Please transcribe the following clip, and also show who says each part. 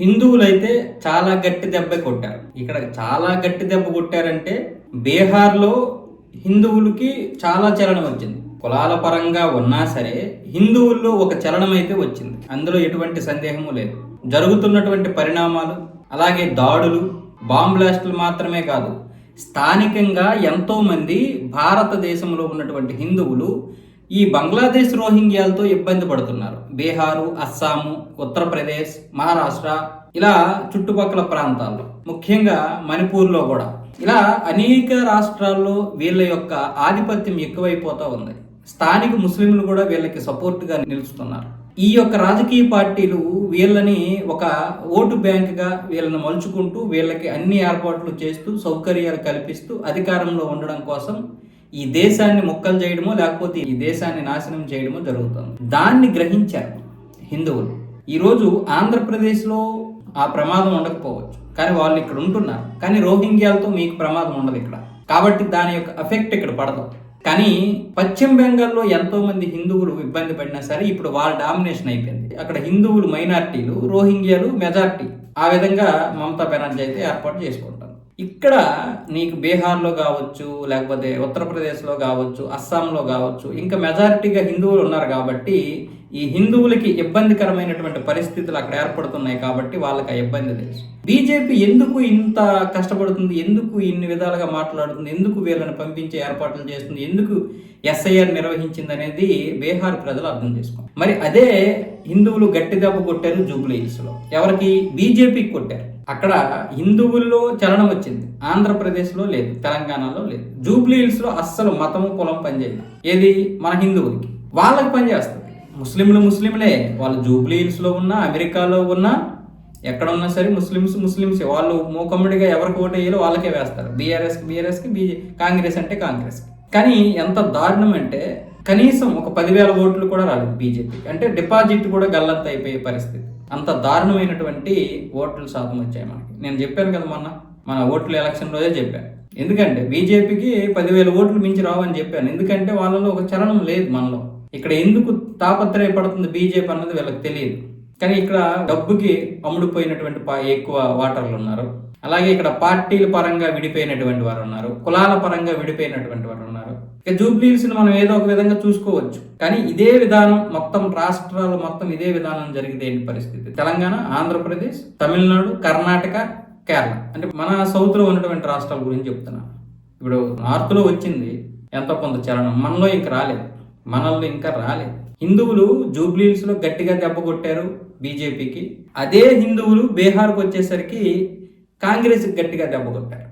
Speaker 1: హిందువులైతే చాలా గట్టి దెబ్బ కొట్టారు. ఇక్కడ చాలా గట్టి దెబ్బ కొట్టారంటే బీహార్లో హిందువులకి చాలా చలనం వచ్చింది. కులాల పరంగా ఉన్నా సరే హిందువుల్లో ఒక చలనం అయితే వచ్చింది. అందులో ఎటువంటి సందేహము లేదు. జరుగుతున్నటువంటి పరిణామాలు అలాగే దాడులు బాంబ్లాస్టులు మాత్రమే కాదు. స్థానికంగా ఎంతోమంది భారతదేశంలో ఉన్నటువంటి హిందువులు ఈ బంగ్లాదేశ్ రోహింగ్యాలతో ఇబ్బంది పడుతున్నారు. బీహారు అస్సాము ఉత్తరప్రదేశ్ మహారాష్ట్ర ఇలా చుట్టుపక్కల ప్రాంతాల్లో ముఖ్యంగా మణిపూర్లో కూడా. ఇలా అనేక రాష్ట్రాల్లో వీళ్ళ యొక్క ఆధిపత్యం ఎక్కువైపోతూ ఉంది. స్థానిక ముస్లింలు కూడా వీళ్ళకి సపోర్ట్గా నిలుస్తున్నారు. ఈ యొక్క రాజకీయ పార్టీలు వీళ్ళని ఒక ఓటు బ్యాంక్గా వీళ్ళని మలుచుకుంటూ వీళ్ళకి అన్ని ఏర్పాట్లు చేస్తూ సౌకర్యాలు కల్పిస్తూ అధికారంలో ఉండడం కోసం ఈ దేశాన్ని ముక్కలు చేయడమో లేకపోతే ఈ దేశాన్ని నాశనం చేయడమో జరుగుతుంది. దాన్ని గ్రహించారు హిందువులు. ఈరోజు ఆంధ్రప్రదేశ్లో ఆ ప్రమాదం ఉండకపోవచ్చు. కానీ వాళ్ళు ఇక్కడ ఉంటున్నారు. కానీ రోహింగ్యాలతో మీకు ప్రమాదం ఉండదు ఇక్కడ. కాబట్టి దాని యొక్క ఎఫెక్ట్ ఇక్కడ పడదు. కానీ పశ్చిమ బెంగాల్లో ఎంతో మంది హిందువులు ఇబ్బంది పడినా సరే ఇప్పుడు వాళ్ళ డామినేషన్ అయిపోయింది. అక్కడ హిందువులు మైనార్టీలు రోహింగ్యాలు మెజార్టీ. ఆ విధంగా మమతా బెనర్జీ అయితే ఏర్పాటు చేసుకోండి ఇక్కడ నీకు బీహార్లో కావచ్చు లేకపోతే ఉత్తరప్రదేశ్లో కావచ్చు అస్సాంలో కావచ్చు ఇంకా మెజారిటీగా హిందువులు ఉన్నారు కాబట్టి ఈ హిందువులకి ఇబ్బందికరమైనటువంటి పరిస్థితులు అక్కడ ఏర్పడుతున్నాయి కాబట్టి వాళ్ళకి ఆ ఇబ్బంది తెలుసు. బీజేపీ ఎందుకు ఇంత కష్టపడుతుంది? ఎందుకు ఇన్ని విధాలుగా మాట్లాడుతుంది? ఎందుకు వీళ్ళని పంపించే ఏర్పాట్లు చేస్తుంది? ఎందుకు ఎస్ఐఆర్ నిర్వహించింది అనేది బీహార్ ప్రజలు అర్థం చేసుకోండి మరి అదే హిందువులు గట్టి దెబ్బ కొట్టారు జూబ్లీ హిల్స్లో. ఎవరికి? బీజేపీకి కొట్టారు. అక్కడ హిందువుల్లో చలనం వచ్చింది. ఆంధ్రప్రదేశ్లో లేదు తెలంగాణలో లేదు. జూబ్లీ హిల్స్లో అస్సలు మతము కులం పనిచేయదు. ఏది? మన హిందువులకి. వాళ్ళకి పనిచేస్తుంది. ముస్లింలు ముస్లింలే. వాళ్ళు జూబ్లీహిల్స్లో ఉన్న ఉన్నా అమెరికాలో ఉన్నా ఎక్కడ ఉన్నా సరే ముస్లిమ్స్ ముస్లిమ్స్. వాళ్ళు మూకమ్మడిగా ఎవరికి ఓటు వేయాలో వాళ్ళకే వేస్తారు. బీఆర్ఎస్కి బీఆర్ఎస్కి బీ కాంగ్రెస్ అంటే కాంగ్రెస్. కానీ ఎంత దారుణం అంటే కనీసం ఒక పదివేల ఓట్లు కూడా రాలేదు బీజేపీకి. అంటే డిపాజిట్ కూడా గల్లంత అయిపోయే పరిస్థితి. అంత దారుణమైనటువంటి ఓట్లు శాతం వచ్చాయి మనకి. నేను చెప్పాను కదా మొన్న మన ఓట్లు ఎలక్షన్ రోజే చెప్పాను. ఎందుకంటే బీజేపీకి పదివేల ఓట్లు మించి రావని చెప్పాను. ఎందుకంటే వాళ్ళలో ఒక చలనం లేదు మనలో. ఇక్కడ ఎందుకు తాపత్రయపడుతుంది బీజేపీ అన్నది వీళ్ళకి తెలియదు. కానీ ఇక్కడ డబ్బుకి అమ్ముడుపోయినటువంటి ఎక్కువ వాటర్లు ఉన్నారు. అలాగే ఇక్కడ పార్టీల పరంగా విడిపోయినటువంటి వారు ఉన్నారు. కులాల పరంగా విడిపోయినటువంటి వారు ఉన్నారు. ఇక జూబ్లీస్ని మనం ఏదో ఒక విధంగా చూసుకోవచ్చు. కానీ ఇదే విధానం మొత్తం రాష్ట్రాలు మొత్తం ఇదే విధానం జరిగితే ఏంటి పరిస్థితి? తెలంగాణ ఆంధ్రప్రదేశ్ తమిళనాడు కర్ణాటక కేరళ. అంటే మన సౌత్లో ఉన్నటువంటి రాష్ట్రాల గురించి చెప్తున్నా. ఇప్పుడు నార్త్లో వచ్చింది ఎంతో కొంత చలనం. మనలో ఇంకా రాలేదు. మనల్లో ఇంకా రాలేదు. హిందువులు జూబ్లీస్లో గట్టిగా దెబ్బ కొట్టారు బీజేపీకి. అదే హిందువులు బీహార్కి వచ్చేసరికి కాంగ్రెస్ గట్టిగా దెబ్బ కొట్టారు.